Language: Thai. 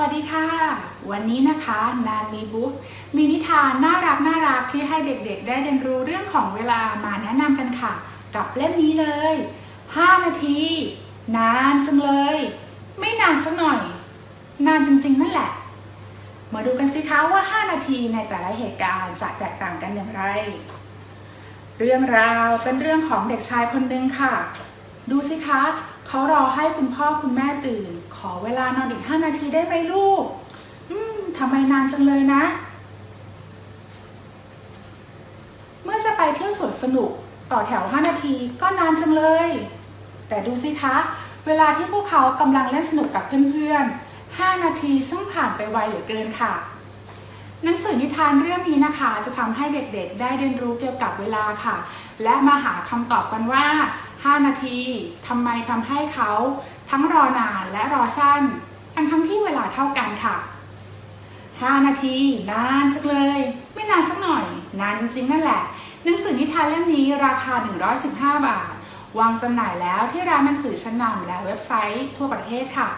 วัสดีค่ะ วันนี้นะคะนานมีบุ๊กมีนิทานน่ารักน่ารักที่ให้เด็กๆ ได้เรียนรู้เรื่องของเวลามาแนะนำกันค่ะ กับเล่มนี้เลย 5 นาที นานจังเลย ไม่นานสักหน่อย นานจริงๆ นั่นแหละ มาดูกันสิคะว่า 5 นาทีในแต่ละเหตุการณ์จะแตกต่างกันอย่างไร เรื่องราวเป็นเรื่องของเด็กชายคนหนึ่งค่ะ ดูสิคะ เขารอให้คุณพ่อคุณแม่ตื่น ขอเวลานอนอีก5นาทีได้ไหมลูก อืมทำไมนานจังเลยนะ เมื่อจะไปเที่ยวสวนสนุกต่อแถว 5 นาทีก็นานจังเลย แต่ดูสิคะ เวลาที่พวกเขากำลังเล่นสนุกกับเพื่อนๆ 5 นาทีช่างผ่านไปไวเหลือเกินค่ะ หนังสือนิทานเรื่องนี้นะคะ จะทำให้เด็กๆ ได้เรียนรู้เกี่ยวกับเวลาค่ะ และมาหาคำตอบกันว่า 5 นาทีทำไมทำให้เขาทั้งรอนานและรอสั้น ทั้งทั้งที่เวลาเท่ากันค่ะ 5 นาทีนานจังเลย ไม่นานสักหน่อย นานจริงๆนั่นแหละ หนังสือนิทานเล่มนี้ราคา 115 บาท วางจำหน่ายแล้วที่ร้านหนังสือชั้นนำและเว็บไซต์ทั่วประเทศค่ะ